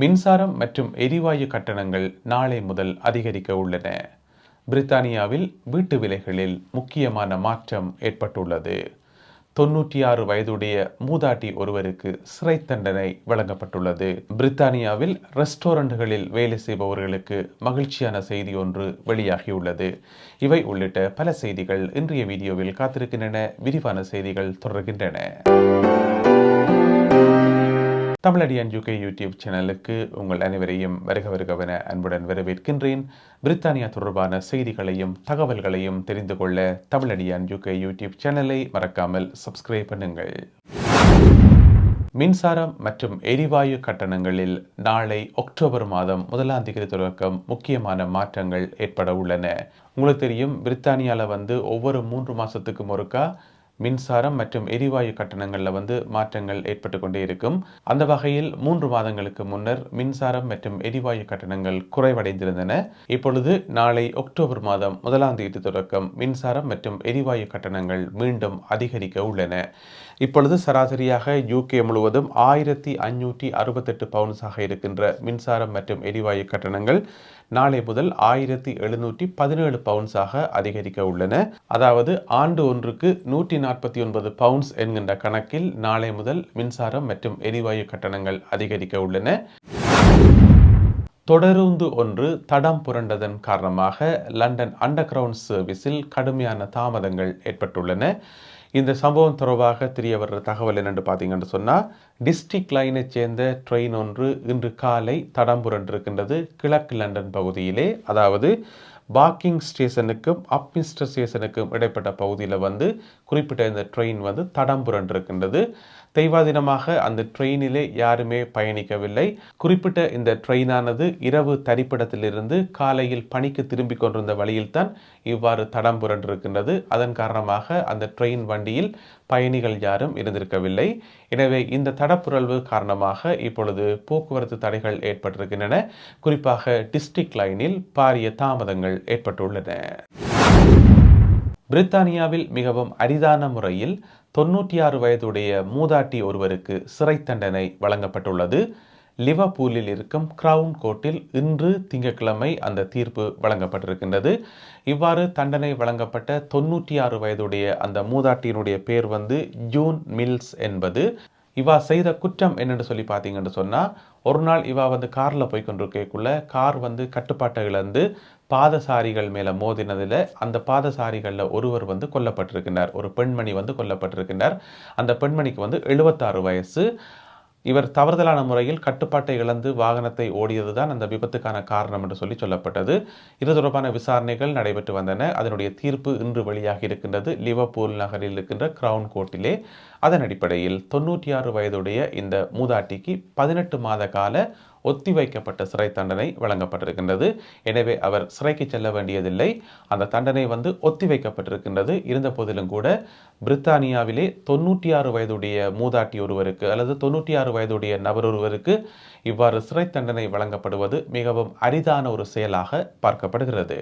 மின்சாரம் மற்றும் எரிவாயு கட்டணங்கள் நாளை முதல் அதிகரிக்க உள்ளன. பிரித்தானியாவில் வீட்டு விலைகளில் முக்கியமான மாற்றம் ஏற்பட்டுள்ளது. தொன்னூற்றி ஆறு வயதுடைய மூதாட்டி ஒருவருக்கு சிறை தண்டனை வழங்கப்பட்டுள்ளது. பிரித்தானியாவில் ரெஸ்டாரண்ட்களில் வேலை செய்பவர்களுக்கு மகிழ்ச்சியான செய்தி ஒன்று வெளியாகியுள்ளது. இவை உள்ளிட்ட பல செய்திகள் இன்றைய வீடியோவில் காத்திருக்கின்றன. விரிவான செய்திகள் தொடர்கின்றன. தமிழடியான் யூகே யூடியூப் சேனலுக்கு உங்கள் அனைவரையும் வருக வருகவென அன்புடன் வரவேற்கின்றேன். பிரித்தானியா தொடர்பான செய்திகளையும் தகவல்களையும் தெரிந்து கொள்ள தமிழடியான் யூகே யூடியூப் சேனலை மறக்காமல் சப்ஸ்கிரைப் பண்ணுங்கள். மின்சாரம் மற்றும் எரிவாயு கட்டணங்களில் நாளை அக்டோபர் மாதம் முதலாம் தேதி தொடக்கம் முக்கியமான மாற்றங்கள் ஏற்பட உள்ளன. உங்களுக்கு தெரியும் பிரித்தானியாவில் வந்து ஒவ்வொரு மூன்று மாதத்துக்கும் ஒருக்கா மின்சாரம் மற்றும் எரிவாயு கட்டணங்களில் வந்து மாற்றங்கள் ஏற்பட்டு கொண்டே இருக்கும். அந்த வகையில் மூன்று மாதங்களுக்கு முன்னர் மின்சாரம் மற்றும் எரிவாயு கட்டணங்கள் குறைவடைந்திருந்தன. இப்பொழுது நாளை அக்டோபர் மாதம் முதலாம் தேதி தொடக்கம் மின்சாரம் மற்றும் எரிவாயு கட்டணங்கள் மீண்டும் அதிகரிக்க உள்ளன. இப்பொழுது சராசரியாக யூகே முழுவதும் ஆயிரத்தி ஐநூற்றி அறுபத்தெட்டு பவுன்ஸாக இருக்கின்ற மின்சாரம் மற்றும் எரிவாயு கட்டணங்கள் நாளை முதல் ஆயிரத்தி எழுநூற்றி பதினேழு பவுன்ஸாக அதிகரிக்க உள்ளன. அதாவது ஆண்டு ஒன்றுக்கு நூற்றி நாற்பத்தி ஒன்பது பவுண்ட்ஸ் என்கின்ற கணக்கில் நாளை முதல் மின்சாரம் மற்றும் எரிவாயு கட்டணங்கள் அதிகரிக்க உள்ளன. தொடருந்து ஒன்று தடம் புரண்டதன் காரணமாக லண்டன் அண்டர் கிரவுண்ட் சர்வீஸில் கடுமையான தாமதங்கள் ஏற்பட்டுள்ளன. இந்த சம்பவம் தொடர்பாக தெரிய வர்ற தகவல் என்னென்று பார்த்தீங்கன்னு சொன்னால் டிஸ்ட்ரிக்ட் லைனைச் சேர்ந்த ட்ரெயின் ஒன்று இன்று காலை தடம் புரண்டிருக்கின்றது கிழக்கு லண்டன் பகுதியிலே. அதாவது பாக்கிங் ஸ்டேஷனுக்கும் அப்மிஸ்டர் ஸ்டேஷனுக்கும் இடைப்பட்ட பகுதியில் வந்து குறிப்பிட்ட இந்த ட்ரெயின் வந்து தடம் புரண்டிருக்கின்றது தெய்வாதீனமாக அந்த ட்ரெயினிலே யாருமே பயணிக்கவில்லை. குறிப்பிட்ட இந்த ட்ரெயினானது இரவு தரிப்பிடத்திலிருந்து காலையில் பணிக்கு திரும்பி கொண்டிருந்த வழியில்தான் இவ்வாறு தடம் புரண்டிருக்கின்றது அதன் காரணமாக அந்த ட்ரெயின் வண்டியில் பயணிகள் யாரும் இருந்திருக்கவில்லை. எனவே இந்த தடப்புரல்வு காரணமாக இப்பொழுது போக்குவரத்து தடைகள் ஏற்பட்டிருக்கின்றன. குறிப்பாக டிஸ்ட்ரிக்ட் லைனில் பாரிய தாமதங்கள் ஏற்பட்டுள்ளன. பிரித்தானியாவில் மிகவும் அரிதான முறையில் தொன்னூற்றி ஆறு வயதுடைய மூதாட்டி ஒருவருக்கு சிறை தண்டனை வழங்கப்பட்டுள்ளது. லிவர்பூலில் இருக்கும் கிரவுன் கோர்ட்டில் இன்று திங்கட்கிழமை அந்த தீர்ப்பு வழங்கப்பட்டிருக்கின்றது. இவ்வாறு தண்டனை வழங்கப்பட்ட தொன்னூற்றி ஆறு வயதுடைய அந்த மூதாட்டியினுடைய பேர் வந்து ஜூன் மில்ஸ் என்பது. இவா செய்த குற்றம் என்னென்னு சொல்லி பார்த்தீங்கன்னு சொன்னால் ஒரு நாள் இவா வந்து காரில் போய் கொண்டிருக்கக்குள்ள கார் வந்து கட்டுப்பாட்டை இழந்து பாதசாரிகள் மேலே மோதினதில் அந்த பாதசாரிகளில் ஒருவர் வந்து கொல்லப்பட்டிருக்கின்றார். ஒரு பெண்மணி வந்து கொல்லப்பட்டிருக்கின்றார். அந்த பெண்மணிக்கு வந்து எழுபத்தாறு வயசு. இவர் தவறுதலான முறையில் கட்டுப்பாட்டை இழந்து வாகனத்தை ஓடியது தான் அந்த விபத்துக்கான காரணம் என்று சொல்லி சொல்லப்பட்டது. இது தொடர்பான விசாரணைகள் நடைபெற்று வந்தன. அதனுடைய தீர்ப்பு இன்று வெளியாகி இருக்கின்றது. லிவர்பூல் நகரில் இருக்கின்ற கிரவுன் கோர்ட்டிலே. அதன் அடிப்படையில் தொண்ணூற்றி ஆறு வயதுடைய இந்த மூதாட்டிக்கு பதினெட்டு மாத கால ஒத்திவைக்கப்பட்ட சிறை தண்டனை வழங்கப்பட்டிருக்கின்றது. எனவே அவர் சிறைக்கு செல்ல வேண்டியதில்லை. அந்த தண்டனை வந்து ஒத்திவைக்கப்பட்டிருக்கின்றது இருந்த போதிலும் கூட பிரித்தானியாவிலே தொண்ணூற்றி ஆறு வயதுடைய மூதாட்டி ஒருவருக்கு அல்லது தொண்ணூற்றி ஆறு வயதுடைய நபர் ஒருவருக்கு இவ்வாறு சிறை தண்டனை வழங்கப்படுவது மிகவும் அரிதான ஒரு செயலாக பார்க்கப்படுகிறது.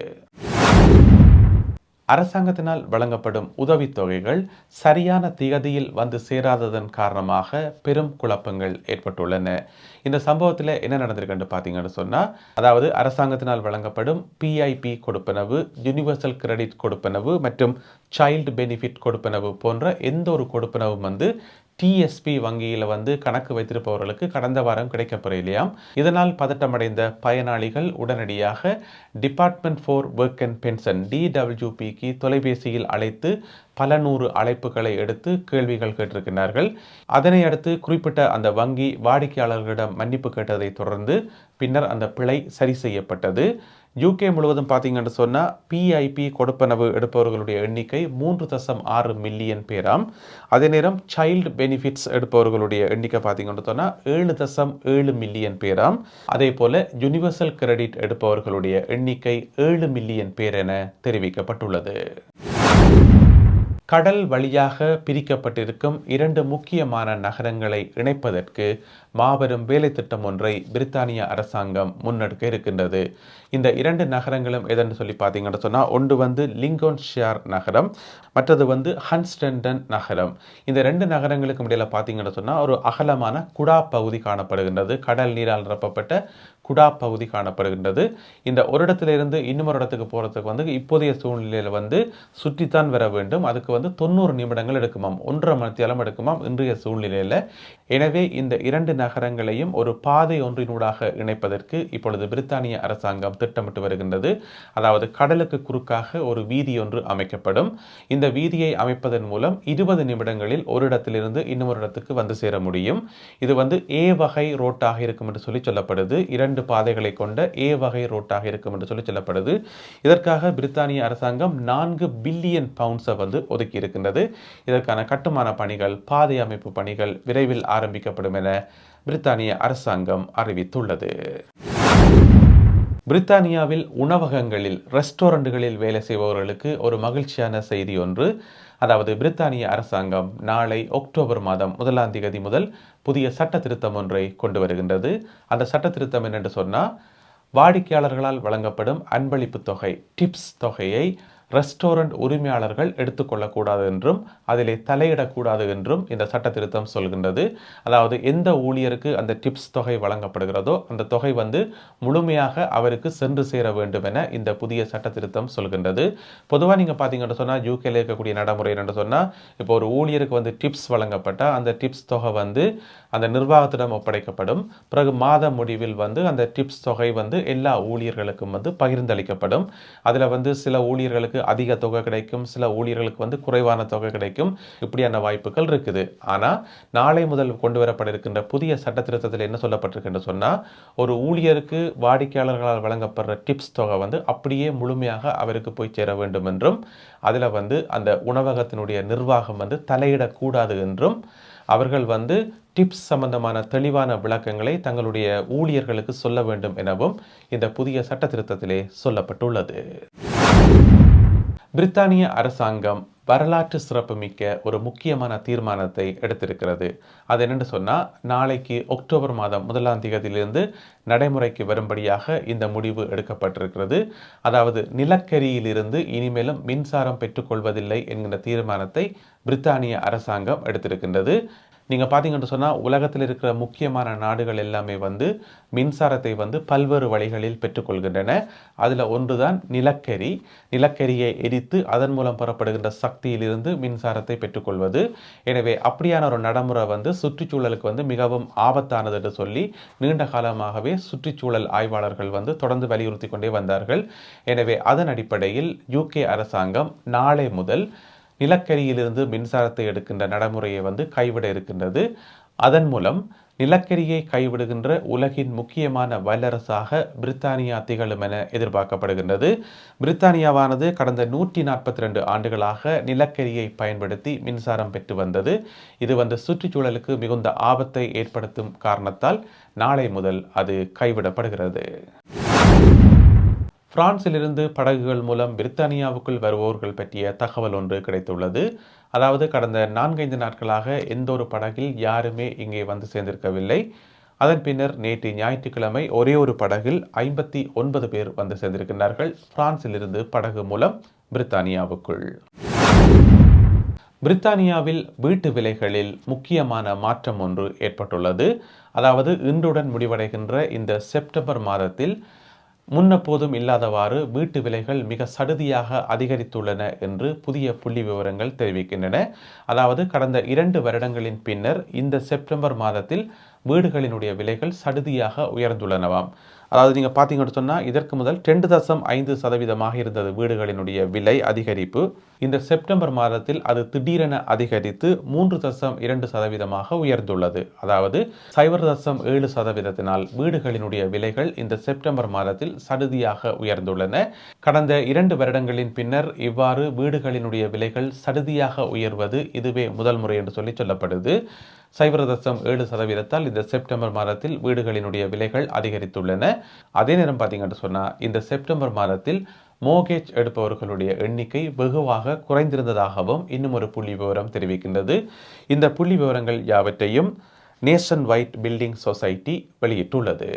அரசாங்கத்தினால் வழங்கப்படும் உதவித்தொகைகள் சரியான திகதியில் வந்து சேராததன் காரணமாக பெரும் குழப்பங்கள் ஏற்பட்டுள்ளன. இந்த சம்பவத்தில் என்ன நடந்திருக்குன்னு பார்த்தீங்கன்னு சொன்னால் அதாவது அரசாங்கத்தினால் வழங்கப்படும் பிஐபி கொடுப்பனவு யூனிவர்சல் கிரெடிட் கொடுப்பனவு மற்றும் சைல்டு பெனிஃபிட் கொடுப்பனவு போன்ற எந்த ஒரு கொடுப்பனவும் வந்து டிஎஸ்பி வங்கியில் வந்து கணக்கு வைத்திருப்பவர்களுக்கு கடந்த வாரம் கிடைக்கப்பெறலையாம் இதனால் பதட்டமடைந்த பயனாளிகள் உடனடியாக department for work and pension டிடபிள்யூபிக்கு தொலைபேசியில் அழைத்து பல நூறு அழைப்புகளை எடுத்து கேள்விகள் கேட்டிருக்கிறார்கள். அதனை அடுத்து குறிப்பிட்ட அந்த வங்கி வாடிக்கையாளர்களிடம் மன்னிப்பு கேட்டதை தொடர்ந்து பின்னர் அந்த பிழை சரி செய்யப்பட்டது. யூகே முழுவதும் பார்த்தீங்கன்னு சொன்னால் பிஐபி கொடுப்பனவு எடுப்பவர்களுடைய எண்ணிக்கை மூன்று தசம் ஆறு மில்லியன் பேராம். அதே நேரம் சைல்டு பெனிஃபிட்ஸ் எடுப்பவர்களுடைய எண்ணிக்கை பார்த்தீங்கன்னு சொன்னால் ஏழு தசம் ஏழு மில்லியன் பேராம். அதே போல் யூனிவர்சல் கிரெடிட் எடுப்பவர்களுடைய எண்ணிக்கை ஏழு மில்லியன் பேர் என தெரிவிக்கப்பட்டுள்ளது. கடல் வழியாக பிரிக்கப்பட்டிருக்கும் இரண்டு முக்கியமான நகரங்களை இணைப்பதற்கு மாபெரும் வேலை திட்டம் ஒன்றை பிரித்தானிய அரசாங்கம் முன்னெடுக்க இருக்கின்றது. இந்த இரண்டு நகரங்களும் எதென்று சொல்லி பார்த்தீங்கன்னு சொன்னால் ஒன்று வந்து லிங்கோன்ஷியார் நகரம் மற்றது வந்து ஹன்ஸ்டன்டன் நகரம். இந்த ரெண்டு நகரங்களுக்கும் இடையில் பார்த்தீங்கன்னு சொன்னால் ஒரு அகலமான குடா பகுதி காணப்படுகின்றது. கடல் நீரால் நிரப்பப்பட்ட குடா பகுதி காணப்படுகின்றது. இந்த ஒரு இடத்துல இருந்து இன்னொரு இடத்துக்கு போகிறதுக்கு வந்து இப்போதைய சூழ்நிலையில் வந்து சுற்றித்தான் வர வேண்டும். அதுக்கு வந்து தொண்ணூறு நிமிடங்கள் எடுக்குமாம். ஒன்றரை மணித்தியாலம் எடுக்குமாம் இன்றைய சூழ்நிலையில். எனவே இந்த இரண்டு நகரங்களையும் ஒரு பாதை ஒன்றினூடாக இணைப்பதற்கு இப்பொழுது பிரித்தானிய அரசாங்கம் திட்டமிட்டு வருகின்றது. அதாவது கடலுக்கு குறுக்காக ஒரு வீதி ஒன்று அமைக்கப்படும். இந்த வீதியை அமைப்பதன் மூலம் இருபது நிமிடங்களில் ஒரு இடத்திலிருந்து இன்னொரு இடத்துக்கு வந்து சேர முடியும். இது வந்து ஏ வகை ரோட்டாக இருக்கும் என்று சொல்லி சொல்லப்படுது. இரண்டு இரண்டு பாதைகளை கொண்ட ஏ வகை ரோட்டாக இருக்கும் என்று சொல்லி சொல்லப்படுது. இதற்காக பிரித்தானிய அரசாங்கம் நான்கு பில்லியன் பவுண்ட்ஸை வந்து ஒதுக்கி இருக்கின்றது. இதற்கான கட்டுமான பணிகள் பாதை அமைப்பு பணிகள் விரைவில் ஆரம்பிக்கப்படும் என பிரித்தானிய அரசாங்கம் அறிவித்துள்ளது. பிரித்தானியாவில் உணவகங்களில் ரெஸ்டாரண்ட்டுகளில் வேலை செய்பவர்களுக்கு ஒரு மகிழ்ச்சியான செய்தி ஒன்று. அதாவது பிரித்தானிய அரசாங்கம் நாளை அக்டோபர் மாதம் முதலாம் தேதி முதல் புதிய சட்ட திருத்தம் ஒன்றை கொண்டு வருகின்றது. அந்த சட்ட திருத்தம் என்னென்று சொன்னால் வாடிக்கையாளர்களால் வழங்கப்படும் அன்பளிப்பு தொகை டிப்ஸ் தொகையை ரெஸ்டாரண்ட் உரிமையாளர்கள் எடுத்துக்கொள்ளக்கூடாது என்றும் அதிலே தலையிடக்கூடாது என்றும் இந்த சட்ட திருத்தம் சொல்கின்றது. அதாவது எந்த ஊழியருக்கு அந்த டிப்ஸ் தொகை வழங்கப்படுகிறதோ அந்த தொகை வந்து முழுமையாக அவருக்கு சென்று சேர வேண்டும் என இந்த புதிய சட்ட திருத்தம் சொல்கின்றது பொதுவாக நீங்கள் பார்த்தீங்கன்னு சொன்னால் யூகேல இருக்கக்கூடிய நடைமுறை என்று சொன்னால் இப்போ ஒரு ஊழியருக்கு வந்து டிப்ஸ் வழங்கப்பட்டால் அந்த டிப்ஸ் தொகை வந்து அந்த நிர்வாகத்திடம் ஒப்படைக்கப்படும். பிறகு மாத முடிவில் வந்து அந்த டிப்ஸ் தொகை வந்து எல்லா ஊழியர்களுக்கும் வந்து பகிர்ந்தளிக்கப்படும். அதில் வந்து சில ஊழியர்களுக்கு அதிக தொகை கிடைக்கும் சில ஊழியர்களுக்கு வந்து குறைவான தொகை கிடைக்கும். இப்படியான வாய்ப்புகள் இருக்குது. ஆனால் நாளை முதல் கொண்டு வரப்பட இருக்கின்ற புதிய சட்ட திருத்தத்தில் என்ன சொல்லப்பட்டிருக்குன்னு சொன்னால் ஒரு ஊழியருக்கு வாடிக்கையாளர்களால் வழங்கப்படுற டிப்ஸ் தொகை வந்து அப்படியே முழுமையாக அவருக்கு போய் சேர வேண்டும் என்றும் அதில் வந்து அந்த உணவகத்தினுடைய நிர்வாகம் வந்து தலையிடக்கூடாது என்றும் அவர்கள் வந்து டிப்ஸ் சம்பந்தமான தெளிவான விளக்கங்களை தங்களுடைய ஊழியர்களுக்கு சொல்ல வேண்டும் எனவும் இந்த புதிய சட்ட திருத்தத்திலே சொல்லப்பட்டுள்ளது. பிரித்தானிய அரசாங்கம் வரலாற்று சிறப்புமிக்க ஒரு முக்கியமான தீர்மானத்தை எடுத்திருக்கிறது. அது என்னென்னு சொன்னால் நாளைக்கு அக்டோபர் மாதம் முதலாம் தேதியிலிருந்து நடைமுறைக்கு வரும்படியாக இந்த முடிவு எடுக்கப்பட்டிருக்கிறது. அதாவது நிலக்கரியிலிருந்து இனிமேலும் மின்சாரம் பெற்றுக்கொள்வதில்லை என்கிற தீர்மானத்தை பிரித்தானிய அரசாங்கம் எடுத்திருக்கின்றது. நீங்கள் பார்த்தீங்கன்னு சொன்னால் உலகத்தில் இருக்கிற முக்கியமான நாடுகள் எல்லாமே வந்து மின்சாரத்தை வந்து பல்வேறு வழிகளில் பெற்றுக்கொள்கின்றன. அதில் ஒன்றுதான் நிலக்கரி. நிலக்கரியை எரித்து அதன் மூலம் பெறப்படுகின்ற சக்தியிலிருந்து மின்சாரத்தை பெற்றுக்கொள்வது. எனவே அப்படியான ஒரு நடைமுறை வந்து சுற்றுச்சூழலுக்கு வந்து மிகவும் ஆபத்தானது என்று சொல்லி நீண்ட காலமாகவே சுற்றுச்சூழல் ஆய்வாளர்கள் வந்து தொடர்ந்து வலியுறுத்தி கொண்டே வந்தார்கள். எனவே அதன் அடிப்படையில் யூகே அரசாங்கம் நாளை முதல் நிலக்கரியிலிருந்து மின்சாரத்தை எடுக்கின்ற நடைமுறையை வந்து கைவிட இருக்கின்றது. அதன் மூலம் நிலக்கரியை கைவிடுகின்ற உலகின் முக்கியமான வல்லரசாக பிரித்தானியா திகழும் என எதிர்பார்க்கப்படுகின்றது. பிரித்தானியாவானது கடந்த நூற்றி நாற்பத்தி ரெண்டு ஆண்டுகளாக நிலக்கரியை பயன்படுத்தி மின்சாரம் பெற்று வந்தது. இது வந்து சுற்றுச்சூழலுக்கு மிகுந்த ஆபத்தை ஏற்படுத்தும் காரணத்தால் நாளை முதல் அது கைவிடப்படுகிறது. பிரான்சிலிருந்து படகுகள் மூலம் பிரித்தானியாவுக்குள் வருபவர்கள் பற்றிய தகவல் ஒன்று கிடைத்துள்ளது. அதாவது கடந்த நான்கைந்து நாட்களாக எந்த ஒரு படகில் யாருமே இங்கே வந்து சேர்ந்திருக்கவில்லை. அதன் பின்னர் நேற்று ஞாயிற்றுக்கிழமை ஒரே ஒரு படகில் ஐம்பத்தி ஒன்பது பேர் வந்து சேர்ந்திருக்கின்றார்கள். பிரான்சிலிருந்து படகு மூலம் பிரித்தானியாவுக்குள். பிரித்தானியாவில் வீட்டு விலைகளில் முக்கியமான மாற்றம் ஒன்று ஏற்பட்டுள்ளது. அதாவது இன்றுடன் முடிவடைகின்ற இந்த செப்டம்பர் மாதத்தில் முன்னப்போதும் இல்லாதவாறு வீட்டு விலைகள் மிக சடுதியாக அதிகரித்துள்ளன என்று புதிய புள்ளி விவரங்கள் தெரிவிக்கின்றன. அதாவது கடந்த இரண்டு வருடங்களின் பின்னர் இந்த செப்டம்பர் மாதத்தில் வீடுகளினுடைய விலைகள் சடுதியாக உயர்ந்துள்ளனவாம். அதாவது நீங்கள் பார்த்தீங்கன்னு சொன்னால் இதற்கு முதல் ரெண்டு தசம் ஐந்து சதவீதமாக இருந்தது வீடுகளினுடைய விலை அதிகரிப்பு. இந்த செப்டம்பர் மாதத்தில் அது திடீரென அதிகரித்து மூன்று தசம் இரண்டு சதவீதமாக உயர்ந்துள்ளது. அதாவது சைபர் தசம் ஏழு சதவீதத்தினால் வீடுகளினுடைய விலைகள் இந்த செப்டம்பர் மாதத்தில் சடுதியாக உயர்ந்துள்ளன. கடந்த இரண்டு வருடங்களின் பின்னர் இவ்வாறு வீடுகளினுடைய விலைகள் சடுதியாக உயர்வது இதுவே முதல் முறை என்று சொல்லி சொல்லப்படுது. சைபர் தசம் ஏழு சதவீதத்தால் இந்த செப்டம்பர் மாதத்தில் வீடுகளினுடைய விலைகள் அதிகரித்துள்ளன. அதே நேரம் பார்த்தீங்கன்னு சொன்னால் இந்த செப்டம்பர் மாதத்தில் மோகேஜ் எடுப்பவர்களுடைய எண்ணிக்கை வெகுவாக குறைந்திருந்ததாகவும் இன்னும் ஒரு புள்ளி விவரம் தெரிவிக்கின்றது. இந்த புள்ளி விவரங்கள் யாவற்றையும் நேஷன் வைட் பில்டிங் சொசைட்டி வெளியிட்டுள்ளது.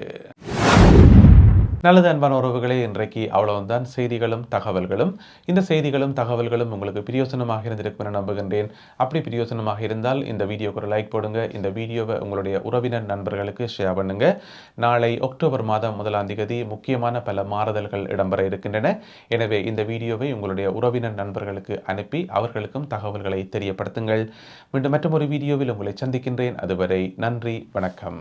நல்லது அன்பான உறவுகளே இன்றைக்கு அவ்வளவுதான். செய்திகளும் தகவல்களும். இந்த செய்திகளும் தகவல்களும் உங்களுக்கு பிரியோசனமாக இருந்திருக்கும் என நம்புகின்றேன். அப்படி பிரியோசனமாக இருந்தால் இந்த வீடியோக்கு ஒரு லைக் போடுங்க. இந்த வீடியோவை உங்களுடைய உறவினர் நண்பர்களுக்கு ஷேர் பண்ணுங்க. நாளை அக்டோபர் மாதம் முதலாம் தேதி முக்கியமான பல மாறுதல்கள் இடம்பெற இருக்கின்றன. எனவே இந்த வீடியோவை உங்களுடைய உறவினர் நண்பர்களுக்கு அனுப்பி அவர்களுக்கும் தகவல்களை தெரியப்படுத்துங்கள். மீண்டும் மற்றொரு வீடியோவில் உங்களை சந்திக்கின்றேன். அதுவரை நன்றி வணக்கம்.